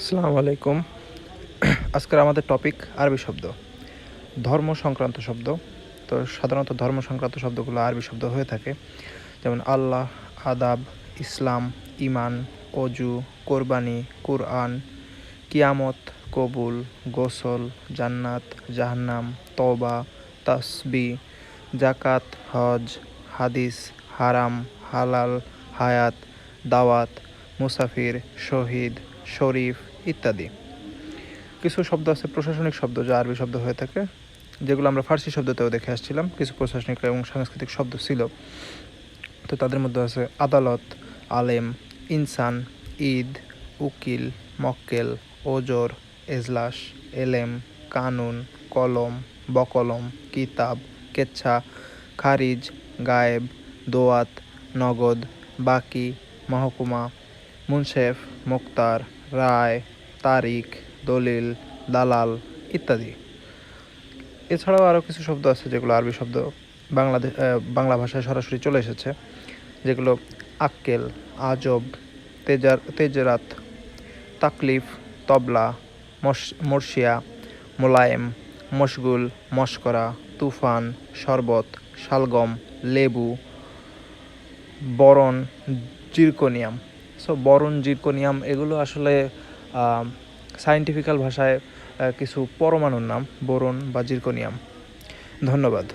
আসসালামু আলাইকুম। আজকের আমাদের টপিক আরবি শব্দ। ধর্ম সংক্রান্ত শব্দ। তো সাধারণত ধর্ম সংক্রান্ত শব্দগুলো আরবি শব্দ হয়ে থাকে। যেমন আল্লাহ, আদাব, ইসলাম ইমান অজু, কোরবানি, কুরআন, কিয়ামত, কবুল, গোসল, জান্নাত, জাহান্নাম তবা তাসবি জাকাত হজ, হাদিস, হারাম, হালাল, হায়াত, দাওয়াত, মুসাফির, শহীদ শরীফ ইত্যাদি। কিছু শব্দ আছে, প্রশাসনিক শব্দ, যা আরবি শব্দ হয়ে থাকে, যেগুলো আমরা ফার্সি শব্দতেও দেখে আসছিলাম। কিছু প্রশাসনিক এবং সাংস্কৃতিক শব্দ ছিল। তো তাদের মধ্যে আছে আদালত, আলেম, ইনসান, ঈদ, উকিল, মক্কেল, ওজোর, এজলাস, এলেম, কানুন, কলম, বকলম, কিতাব, কেচ্ছা, খারিজ, গায়েব, দোয়াত, নগদ, বাকি, মহকুমা মুনশেফ, মুক্তার, রায় তারিখ দলিল, দালাল ইত্যাদি। এছাড়াও আরও কিছু শব্দ আছে যেগুলো আরবি শব্দ বাংলাদেশ বাংলা ভাষায় সরাসরি চলে এসেছে, যেগুলো আক্কেল, আজব, তেজার তেজরাত, তাকলিফ, তবলা মর্শিয়া, মোলায়েম, মশগুল, মশকরা, তুফান, শরবত, শালগম, লেবু, বরণ, জিরকোনিয়াম। সো বরণ জিরকোনিয়াম এগুলো আসলে সায়েন্টিফিক্যাল ভাষায় কিছু পরমাণুর নাম বরণ বা জিরকোনিয়াম ধন্যবাদ।